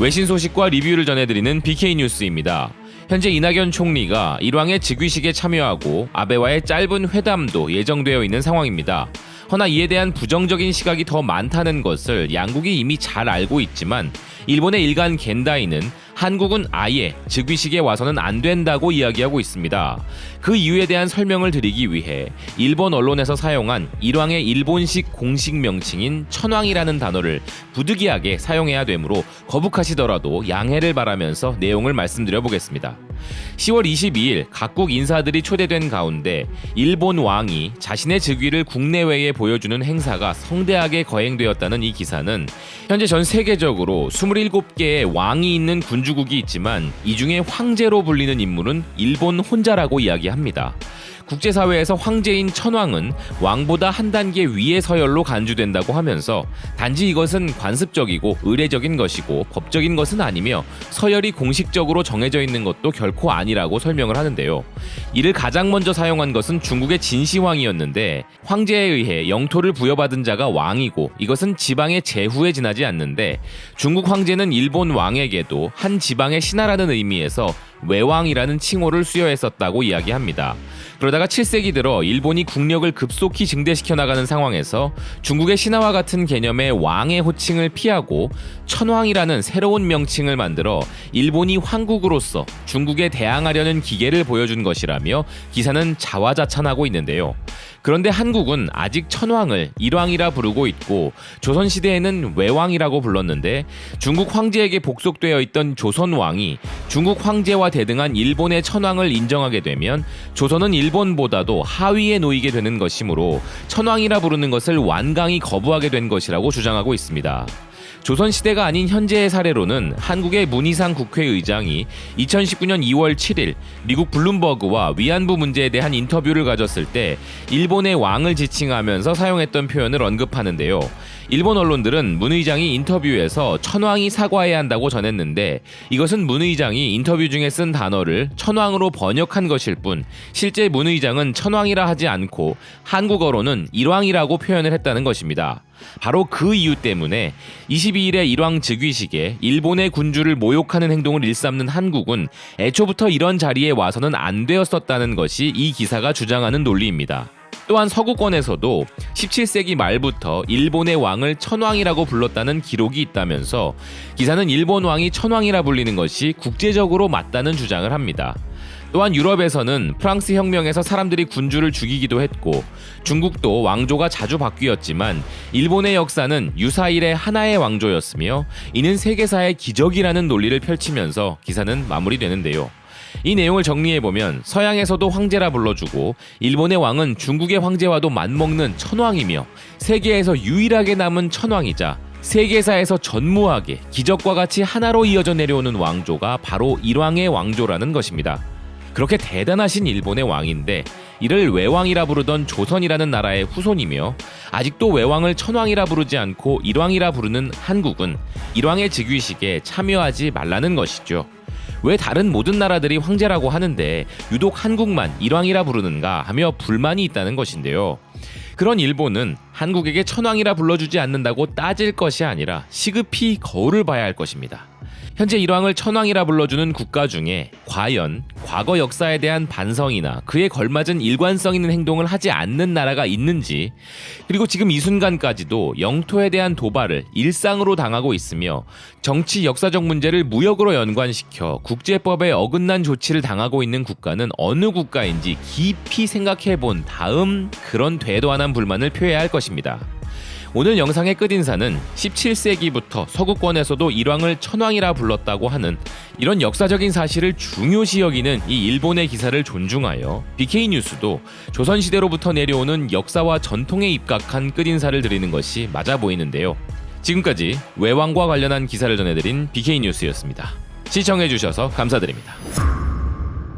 외신 소식과 리뷰를 전해드리는 BK 뉴스입니다. 현재 이낙연 총리가 일왕의 즉위식에 참여하고 아베와의 짧은 회담도 예정되어 있는 상황입니다. 허나 이에 대한 부정적인 시각이 더 많다는 것을 양국이 이미 잘 알고 있지만 일본의 일간 겐다이는 한국은 아예 즉위식에 와서는 안 된다고 이야기하고 있습니다. 그 이유에 대한 설명을 드리기 위해 일본 언론에서 사용한 일왕의 일본식 공식 명칭인 천왕이라는 단어를 부득이하게 사용해야 되므로 거북하시더라도 양해를 바라면서 내용을 말씀드려 보겠습니다. 10월 22일 각국 인사들이 초대된 가운데 일본 왕이 자신의 즉위를 국내외에 보여주는 행사가 성대하게 거행되었다는 이 기사는 현재 전 세계적으로 27개의 왕이 있는 군주국이 있지만 이 중에 황제로 불리는 인물은 일본 혼자라고 이야기합니다. 국제사회에서 황제인 천왕은 왕보다 한 단계 위의 서열로 간주된다고 하면서 단지 이것은 관습적이고 의례적인 것이고 법적인 것은 아니며 서열이 공식적으로 정해져 있는 것도 결코 아니라고 설명을 하는데요. 이를 가장 먼저 사용한 것은 중국의 진시황이었는데 황제에 의해 영토를 부여받은 자가 왕이고 이것은 지방의 제후에 지나지 않는데 중국 황제는 일본 왕에게도 한 지방의 신하라는 의미에서 외왕이라는 칭호를 수여했었다고 이야기합니다. 그러다가 7세기 들어 일본이 국력을 급속히 증대시켜 나가는 상황에서 중국의 신화와 같은 개념의 왕의 호칭을 피하고 천왕이라는 새로운 명칭을 만들어 일본이 황국으로서 중국에 대항하려는 기계를 보여준 것이라며 기사는 자화자찬하고 있는데요. 그런데 한국은 아직 천왕을 일왕이라 부르고 있고 조선시대에는 외왕이라고 불렀는데 중국 황제에게 복속되어 있던 조선왕이 중국 황제와 대등한 일본의 천왕을 인정하게 되면 조선은 일본 보다도 하위에 놓이게 되는 것이므로 천왕이라 부르는 것을 완강히 거부하게 된 것이라고 주장하고 있습니다. 조선시대가 아닌 현재의 사례로는 한국의 문희상 국회의장이 2019년 2월 7일 미국 블룸버그와 위안부 문제에 대한 인터뷰를 가졌을 때 일본의 왕을 지칭하면서 사용했던 표현을 언급하는데요. 일본 언론들은 문 의장이 인터뷰에서 천왕이 사과해야 한다고 전했는데 이것은 문 의장이 인터뷰 중에 쓴 단어를 천왕으로 번역한 것일 뿐 실제 문 의장은 천왕이라 하지 않고 한국어로는 일왕이라고 표현을 했다는 것입니다. 바로 그 이유 때문에 22일의 일왕 즉위식에 일본의 군주를 모욕하는 행동을 일삼는 한국은 애초부터 이런 자리에 와서는 안 되었었다는 것이 이 기사가 주장하는 논리입니다. 또한 서구권에서도 17세기 말부터 일본의 왕을 천왕이라고 불렀다는 기록이 있다면서 기사는 일본 왕이 천왕이라 불리는 것이 국제적으로 맞다는 주장을 합니다. 또한 유럽에서는 프랑스 혁명에서 사람들이 군주를 죽이기도 했고 중국도 왕조가 자주 바뀌었지만 일본의 역사는 유사일의 하나의 왕조였으며 이는 세계사의 기적이라는 논리를 펼치면서 기사는 마무리되는데요. 이 내용을 정리해보면 서양에서도 황제라 불러주고 일본의 왕은 중국의 황제와도 맞먹는 천왕이며 세계에서 유일하게 남은 천왕이자 세계사에서 전무하게 기적과 같이 하나로 이어져 내려오는 왕조가 바로 일왕의 왕조라는 것입니다. 그렇게 대단하신 일본의 왕인데 이를 외왕이라 부르던 조선이라는 나라의 후손이며 아직도 외왕을 천왕이라 부르지 않고 일왕이라 부르는 한국은 일왕의 즉위식에 참여하지 말라는 것이죠. 왜 다른 모든 나라들이 황제라고 하는데 유독 한국만 일왕이라 부르는가 하며 불만이 있다는 것인데요. 그런 일본은 한국에게 천왕이라 불러주지 않는다고 따질 것이 아니라 시급히 거울을 봐야 할 것입니다. 현재 일왕을 천왕이라 불러주는 국가 중에 과연 과거 역사에 대한 반성이나 그에 걸맞은 일관성 있는 행동을 하지 않는 나라가 있는지 그리고 지금 이 순간까지도 영토에 대한 도발을 일상으로 당하고 있으며 정치 역사적 문제를 무역으로 연관시켜 국제법에 어긋난 조치를 당하고 있는 국가는 어느 국가인지 깊이 생각해 본 다음 그런 되도 안한 불만을 표해야 할 것입니다. 오늘 영상의 끝인사는 17세기부터 서구권에서도 일왕을 천왕이라 불렀다고 하는 이런 역사적인 사실을 중요시 여기는 이 일본의 기사를 존중하여 BK 뉴스도 조선시대로부터 내려오는 역사와 전통에 입각한 끝인사를 드리는 것이 맞아 보이는데요. 지금까지 외왕과 관련한 기사를 전해드린 BK 뉴스였습니다. 시청해주셔서 감사드립니다.